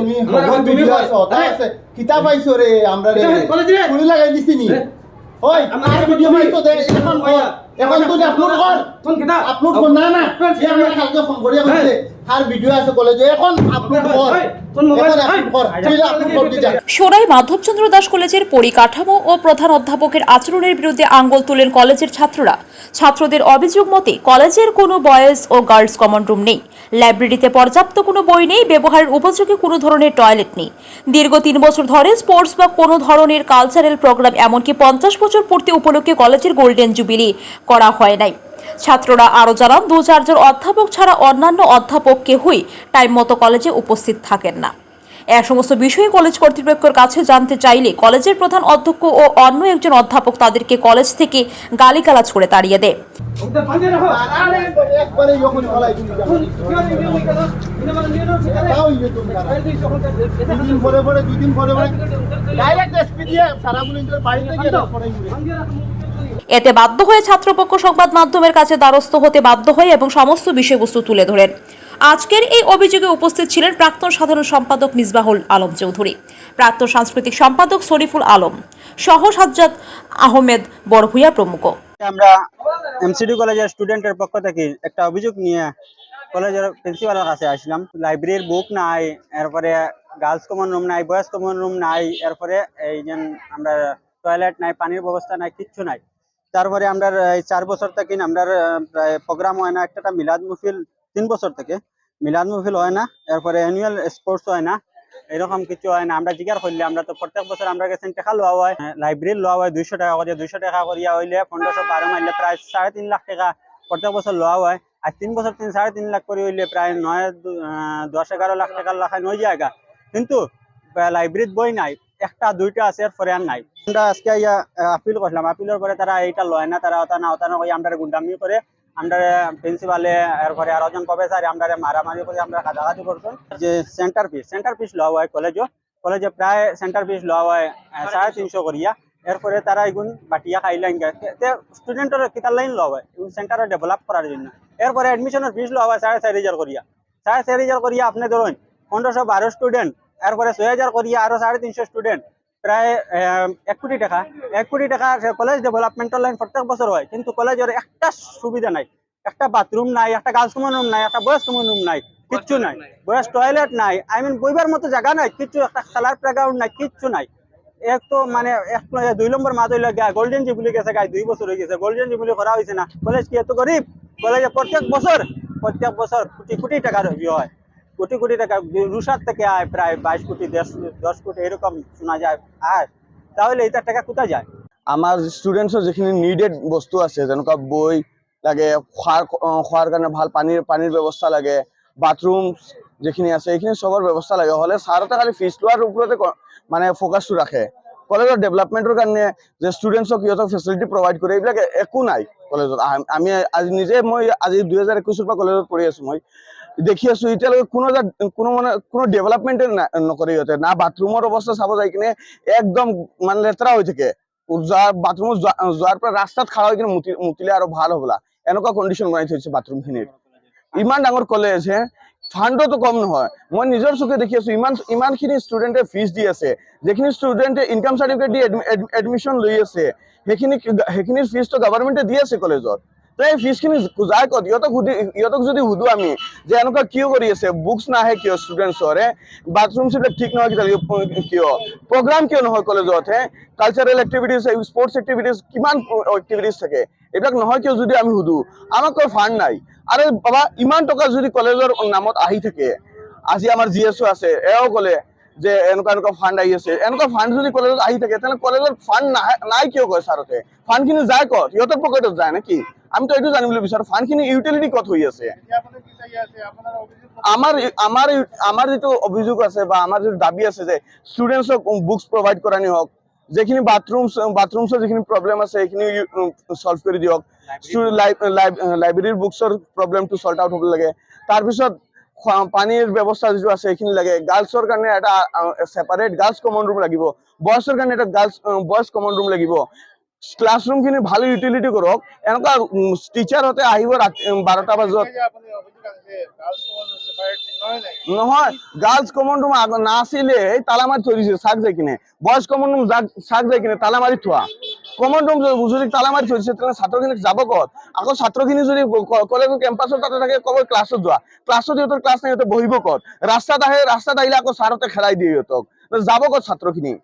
তুমি ভিডিও আছে আছে কিতাব পাইছো রে আমরা রে। পুরি লাগাই দিছি নি। রে। ওই আর ভিডিও পাইছো দে। এখন এখন তুই আপলোড কর। আপলোড কর না না। সে আমরা কালকে ফোন করিয়া বলছে সোনাই মাধবচন্দ্র দাস কলেজের পরিকাঠামো ও প্রধান অধ্যাপকের আচরণের বিরুদ্ধে আঙ্গুল তুলেন কলেজের ছাত্ররা। ছাত্রদের অভিযোগ মতে কলেজের কোনো বয়েজ ও গার্লস কমন রুম নেই। লাইব্রেরিতে পর্যাপ্ত কোনো বই নেই ব্যবহারের উপযোগী কোনো ধরনের টয়লেট নেই। দীর্ঘ তিন বছর ধরে স্পোর্টস বা কোনো ধরনের কালচারাল প্রোগ্রাম এমনকি পঞ্চাশ বছর পূর্তি উপলক্ষে কলেজের গোল্ডেন জুবিলি করা হয় নাই। ছাত্ররা আরও জানান দু চারজন অধ্যাপক ছাড়া অন্যান্য অধ্যাপক কেউই টাইম মতো কলেজে উপস্থিত থাকেন না এ সমস্ত বিষয়ে কলেজ কর্তৃপক্ষের কাছে জানতে চাইলে কলেজের প্রধান অধ্যক্ষ ও অন্য একজন অধ্যাপক তাদেরকে কলেজ থেকে গালিগালাজ করে তাড়িয়ে দেয় মানে ইয়ে এতে বাধ্য হয়ে ছাত্রপক্ষ সংবাদ মাধ্যমের কাছে দ্বারস্থ হতে বাধ্য হয় এবং সমস্ত বিষয়বস্তু তুলে ধরেন। আজকের এই অভিযোগে উপস্থিত ছিলেন প্রাক্তন সাধারণ সম্পাদক মিসবাহুল আলম চৌধুরী, প্রাক্তন সাংস্কৃতিক সম্পাদক শরীফুল আলম, সহ সাজ্জাদ আহমেদ বড়ভূয়া প্রমুখ। আমরা এমসিডি কলেজের স্টুডেন্টের পক্ষ থেকে একটা অভিযোগ নিয়ে কলেজের প্রিন্সিপালের কাছে আসলাম। লাইব্রেরির বুক নাই, এরপরে গার্লস কমন রুম নাই, বয়েজ কমন রুম নাই, এরপরে এই যে আমরা টয়লেট নাই, পানির ব্যবস্থা নাই, কিচ্ছু নাই। তারপরে আমরা চার বছর থেকে আমরা প্রায় প্রোগ্রাম হয় না একটা মিলাদ মুফিল, তিন বছর থেকে। মিলাদ মুফিল হয় না, এরপরে অ্যানুয়াল স্পোর্টস হয় না, এরকম কিছু হয় না। আমরা জিজ্ঞাসা করলে, আমরা তো প্রত্যেক বছর আমরা কাছে টাকা লওয়া হয় লাইব্রেরি লওয়া হয় দুইশো টাকা করে, দুইশো টাকা করিয়া হইলে পনেরোশো বারো মাইলে প্রায় সাড়ে তিন লাখ টাকা প্রত্যেক বছর লওয়া হয়। আর তিন বছর তিন, সাড়ে তিন লাখ করে হইলে প্রায় নয় দশ এগারো লাখ টাকার লাখায় নয় জায়গা। কিন্তু লাইব্রেরিত বই নাই। একটা, দুইটা আছে এরপরে আর নাই। আমরা আজকে ইয়া আপিল করলাম। আপিলের পরে তারা এইটা লয় না, তারা ওটা না ওটা না ওই আমরা গুন্ডামি করে আমরা প্রিন্সিপালে এরপরে আরও জন প্রফেসর আমরা মারামারি করে আমরা কাটাকাটি করছেন। যে সেন্টার পিস সেন্টার পিস লওয়া হয় কলেজও কলেজে প্রায় সেন্টার পিস লওয়া হয় সাড়ে তিনশো করিয়া। এরপরে তারা এগুন বাটিয়া খাই খাইলেন স্টুডেন্টের কিতার লাইন লওয়া হয় সেন্টারে ডেভেলপ করার জন্য। এরপরে এডমিশনের ফিস লওয়া হয়, সাড়ে চার হাজার করিয়া। সাড়ে চার হাজার করিয়া আপনি ধরুন, পনেরোশো বারো স্টুডেন্ট এরপরে ছয় হাজার করিয়া আরও সাড়ে তিনশো স্টুডেন্ট প্রায় এক কোটি টাকা। এক কোটি টাকা কলেজ ডেভেলপমেন্টের লাইন প্রত্যেক বছর হয়। কিন্তু কলেজের একটা সুবিধা নাই। একটা বাথরুম নাই, একটা গার্লস কমন রুম নাই, একটা বয়েজ কমন রুম নাই, কিচ্ছু নাই। বয়েজ টয়লেট নাই। আই মিন বইবার মতো জায়গা নাই, কিচ্ছু একটা খেলার প্লেগ্রাউন্ড নাই, কিচ্ছু নাই। এক তো মানে এক দুই নম্বর মাত হইলে গা গোল্ডেন জুবলি গেছে গাই দুই বছর হয়ে গেছে। গোল্ডেন জুবলি করা হয়েছে না। কলেজ কি এত গরিব কলেজে প্রত্যেক বছর প্রত্যেক বছর কোটি কোটি টাকার হয়। কোটি কোটি টাকা রুসার থেকে আয় প্রায় বাইশ কোটি দশ কোটি এরকম শোনা যায়, আয়। তাহলে এইটার টাকা কোথায় যায়? আমাৰ ষ্টুডেণ্টছৰ যিখিনি নিডেড বস্তু আছে, যেনেকুৱা বই লাগে, খোৱাৰ খোৱাৰ কাৰণে ভালো পানীৰ পানীৰ ব্যৱস্থা লাগে বাথৰুম যিখিনি আছে, এইখিনি চবৰ ব্যৱস্থা লাগে। হ'লে ছাৰহঁতে খালি ফিজ লোৱাৰ ওপৰতে মানে ফ'কাছটো ৰাখে। কলেজৰ ডেভেলপমেণ্টৰ কাৰণে যে ষ্টুডেণ্টছক সিহঁতক ফেচিলিটি প্ৰভাইড কৰে, এইবিলাক একো নাই কলেজত। আমি আজি নিজে, মই আজি দুহেজাৰ একৈছৰ পৰা কলেজত পঢ়ি আছোঁ মই। দেখি আছো কোনো কোনো মানে কোনো ডেভেলপমেণ্টে নকৰে সিহঁতে না বাথৰুমৰ অৱস্থা চাব যাই কিনে একদম মানে লেতেৰা হৈ থাকে। বাথৰুমত যোৱা- যোৱাৰ পৰা ৰাস্তাত খাৰা হৈ কিনে মুতি, মুতিলে আৰু ভালো হ'বলা। এনেকুৱা কণ্ডিশ্যন বনাই থৈছে বাথৰুমখিনিৰ ইমান ডাঙৰ কলেজ হে ফাণ্ডতো কম নহয়। মই নিজৰ চকুৰে দেখি আছো, ইমান, ইমানখিনি ষ্টুডেণ্টে ফিজ দি আছে। যিখিনি ষ্টুডেণ্টে ইনকাম চাৰ্টিফিকেট দি এডমিশ্যন লৈ আছে, সেইখিনি সেইখিনিৰ ফিজটো গভৰ্ণমেণ্টে দি আছে কলেজত তো এই ফিজখিনি যায় ক'ত ইহঁতক সুধি যদি সুধো আমি, যে এনেকুৱা কিয় কৰি আছে বুকছ নাহে কিয় ষ্টুডেণ্টছৰ হে বাথৰুম বিলাক ঠিক নহয় কিয়? প্ৰগ্ৰাম কিয় নহয় কলেজত হে কালচাৰেল এক্টিভিটিজ স্পৰ্টছ এক্টিভিটিজ কিমান এক্টিভিটিজ থাকে? এইবিলাক নহয় কিয় যদি আমি সুধো? আমাক কয় ফাণ্ড নাই। আৰে বাবা, ইমান টকা যদি কলেজৰ নামত আহি থাকে, আজি আমাৰ জি এছ আছে এওঁ ক'লে যে এনেকুৱা এনেকুৱা ফাণ্ড আহি আছে। এনেকুৱা ফাণ্ড যদি কলেজত আহি থাকে তেনেহ'লে কলেজত ফাণ্ড নাই নাই কিয় কয় ছাৰতে ফাণ্ডখিনি যায় ক'ত সিহঁতৰ পকেটত যায় নেকি আমিতো এইটো জানিবলৈ বিচাৰোঁ। ফাণ্ডখিনি ইউটিলিটি ক'ত হৈ আছে? আমাৰ আমাৰ আমাৰ যিটো অভিযোগ আছে বা আমাৰ যিটো দাবি আছে যে ষ্টুডেণ্টছক বুকছ প্ৰভাইড কৰা হওক যিখিনি বাথৰুম বাথৰুমছৰ যিখিনি প্ৰব্লেম আছে সেইখিনি চল্ভ কৰি দিয়ক। লাইব্ৰেৰীৰ বুকছৰ প্ৰব্লেমটো চল্ট আউট হ'ব লাগে। তাৰপিছত পানীৰ ব্যৱস্থা যিটো আছে সেইখিনি লাগে। গাৰ্লছৰ কাৰণে এটা ছেপাৰেট গাৰ্লছ কমন ৰুম লাগিব। বয়ছৰ কাৰণে এটা গাৰ্লছ বয়জ কমন ৰুম লাগিব। ক্লাছৰুম খিনি ভালো ইউটিলিটি কৰক, এনেকুৱা টিচাৰ হতে আহিব বাৰটা বজাত। নহয় গাৰ্লছ কমন ৰুম নাছিলে, এই তালা মাৰি থৈ দিছে চাক কিনে। বয়জ কমন ৰুম চাক যাই কিনে তালা মাৰি থোৱা। কমন ৰুম যদি তালা মাৰি থৈ দিছে তেনেহ'লে ছাত্ৰখিনিক যাব ক'ত? আকৌ ছাত্ৰখিনি যদি কলেজৰ কেম্পাছৰ তাতে থাকে ক'ব ক্লাছত যোৱা। ক্লাছত সিহঁতৰ ক্লাছ নাই বহিব ক'ত? ৰাস্তাত আহে, ৰাস্তাত আহিলে আকৌ ছাৰহঁতে খেলাই দিয়ে সিহঁতক। যাব ক'ত ছাত্ৰখিনি?